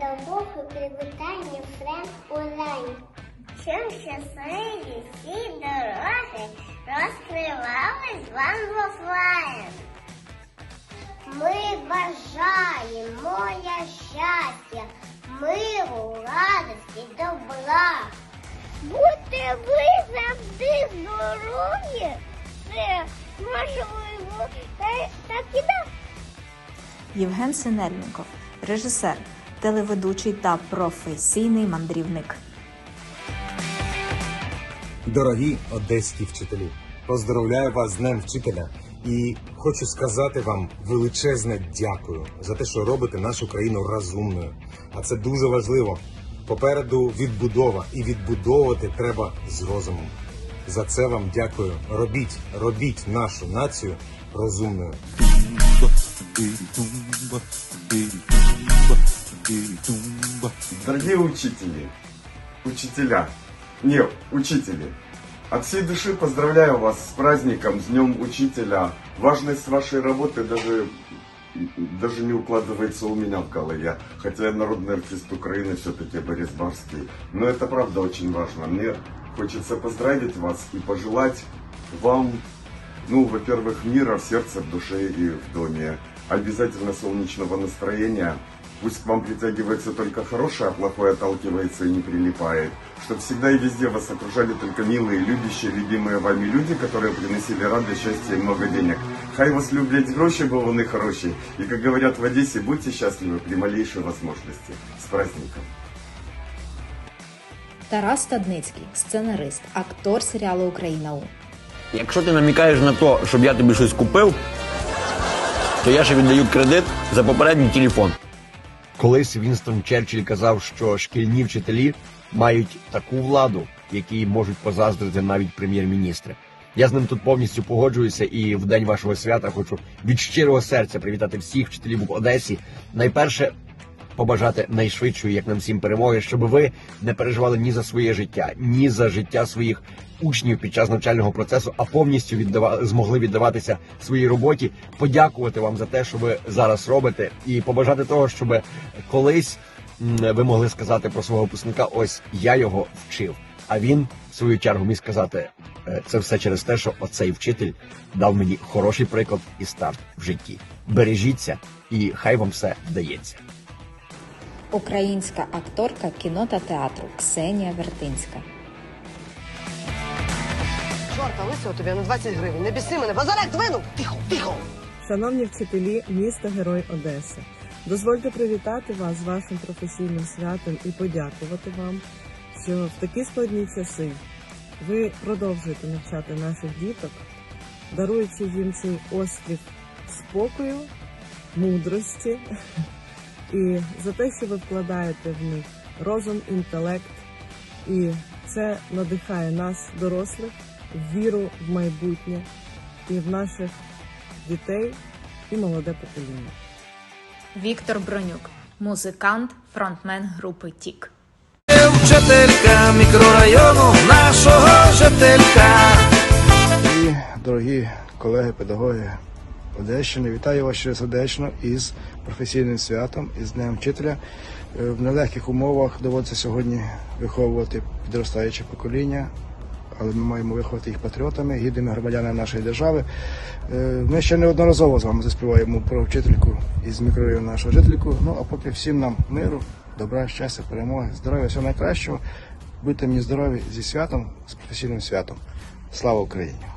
педагогу привітання Френк Олень. Чим щасливі всі дороги розкривались вам в офлайн. Ми бажаємо я щастя, миру, радості, добра. Будьте ви завжди здорові, це можливо, та- так і да. Євген Синельников, режисер, телеведучий та професійний мандрівник. Дорогі одеські вчителі, поздравляю вас з Днем вчителя і хочу сказати вам величезне дякую за те, що робите нашу країну розумною. А це дуже важливо. Попереду відбудова, і відбудовувати треба з розумом. За це вам дякую. Робіть, робіть нашу націю розумною. Дорогие учители, учителя, не, учители, от всей души поздравляю вас с праздником, с Днем Учителя. Важность вашей работы даже, даже не укладывается у меня в голове. Хотя я народный артист Украины, все-таки Борис Барский. Но это правда очень важно. Мне хочется поздравить вас и пожелать вам, ну, во-первых, мира в сердце, в душе и в доме. Обязательно солнечного настроения. Пусть к вам притягивается только хорошее, а плохое отталкивается и не прилипает. Чтобы всегда и везде вас окружали только милые, любящие, любимые вами люди, которые приносили радость, счастье и много денег. Хай вас люблять гроші, бо вони хороші. И, как говорят в Одессе, будьте счастливы при малейшей возможности. С праздником! Тарас Стадницький, сценарист, актор серіалу Україна У. Якщо ти намікаєш на те, щоб я тобі щось купив, то я ще віддаю кредит за попередній телефон. Колись Вінстон Черчилль казав, що шкільні вчителі мають таку владу, якій можуть позаздрити навіть прем'єр-міністри. Я з ним тут повністю погоджуюся, і в день вашого свята хочу від щирого серця привітати всіх вчителів в Одесі. Найперше побажати найшвидшої, як нам всім перемоги, щоб ви не переживали ні за своє життя, ні за життя своїх учнів під час навчального процесу, а повністю віддава... змогли віддаватися своїй роботі. Подякувати вам за те, що ви зараз робите, і побажати того, щоб колись ви могли сказати про свого випускника: ось я його вчив. А він в свою чергу міг сказати «Е, це все через те, що оцей вчитель дав мені хороший приклад і старт в житті. Бережіться, і хай вам все вдається. Українська акторка кіно та театру Ксенія Вертинська. Чорта, лисого тобі на 20 гривень. Не біси мене, базарек двинув! Тихо, тихо! Шановні вчителі міста Герой Одеси, дозвольте привітати вас з вашим професійним святом і подякувати вам, що в такі складні часи ви продовжуєте навчати наших діток, даруючи їм цей острів спокою, мудрості і за те, що ви вкладаєте в них розум, інтелект, і це надихає нас, дорослих, в віру в майбутнє і в наших дітей і молоде покоління. Віктор Бронюк, музикант, фронтмен групи Тік. Вчителька мікрорайону нашого жителька. І, дорогі колеги, педагоги Одещини, вітаю вас ще сердечно із професійним святом, із Днем вчителя. Е, В нелегких умовах доводиться сьогодні виховувати підростаюче покоління, але ми маємо виховати їх патріотами, гідними громадянами нашої держави. Е, Ми ще неодноразово з вами заспіваємо про вчительку із мікрорайону нашого жительку. Ну а поки всім нам миру, добра, щастя, перемоги, здоров'я, всього найкращого. Будьте мені здорові зі святом, з професійним святом. Слава Україні!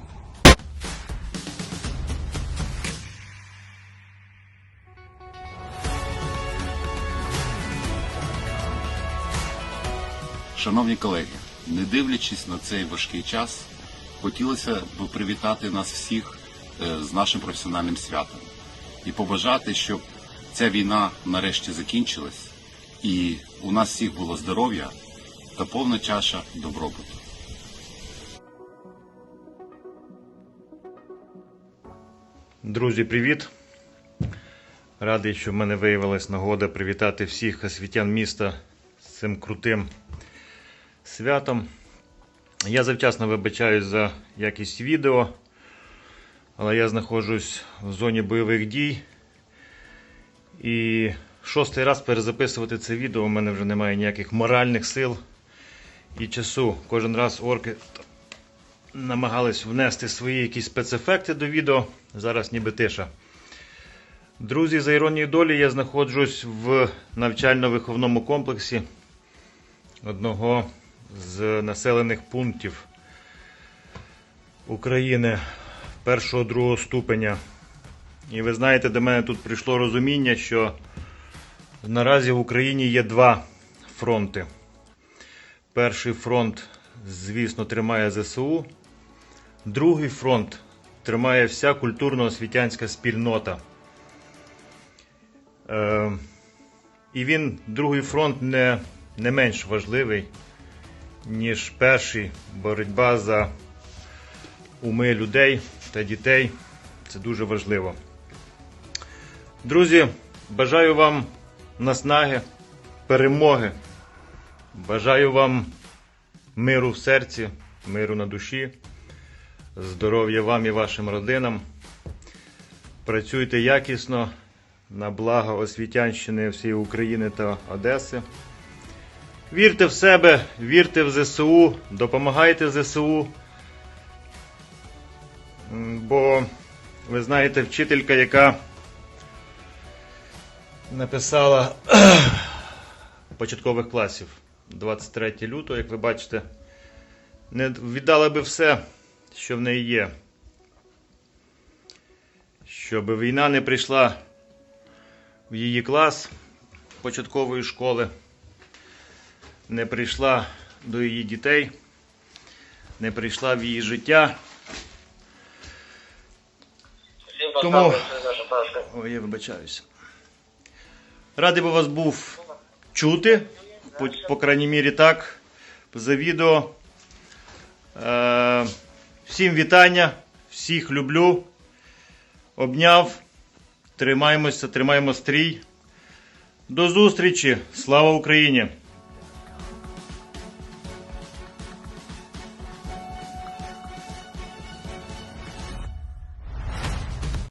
Шановні колеги, не дивлячись на цей важкий час, хотілося б привітати нас всіх е, з нашим професіональним святом і побажати, щоб ця війна нарешті закінчилась, і у нас всіх було здоров'я та повна чаша добробуту. Друзі, привіт! Радий, що в мене виявилась нагода привітати всіх освітян міста з цим крутим святом. Я завчасно вибачаюсь за якість відео, але я знаходжусь в зоні бойових дій. І шостий раз перезаписувати це відео. У мене вже немає ніяких моральних сил і часу. Кожен раз орки намагались внести свої якісь спецефекти до відео. Зараз ніби тиша. Друзі, за іронією долі, я знаходжусь в навчально-виховному комплексі одного з населених пунктів України першого другого ступеня. І ви знаєте, до мене тут прийшло розуміння, що наразі в Україні є два фронти. Перший фронт, звісно, тримає ЗСУ, другий фронт тримає вся культурно-освітянська спільнота. Е, і він, другий фронт, не, не менш важливий, ніж перший боротьба за уми людей та дітей. Це дуже важливо. Друзі, бажаю вам наснаги, перемоги. Бажаю вам миру в серці, миру на душі, здоров'я вам і вашим родинам. Працюйте якісно на благо освітянщини всієї України та Одеси. Вірте в себе, вірте в ЗСУ, допомагайте ЗСУ. Бо ви знаєте, вчителька, яка написала початкових класів 23 лютого, як ви бачите, не віддала би все, що в неї є. Щоб війна не прийшла в її клас початкової школи, не прийшла до її дітей, не прийшла в її життя. Тому... Ой, я вибачаюся. Радий би вас був чути, по, по крайній мірі так, за відео. Е, всім вітання, всіх люблю. Обняв. Тримаємося, тримаємо стрій. До зустрічі! Слава Україні!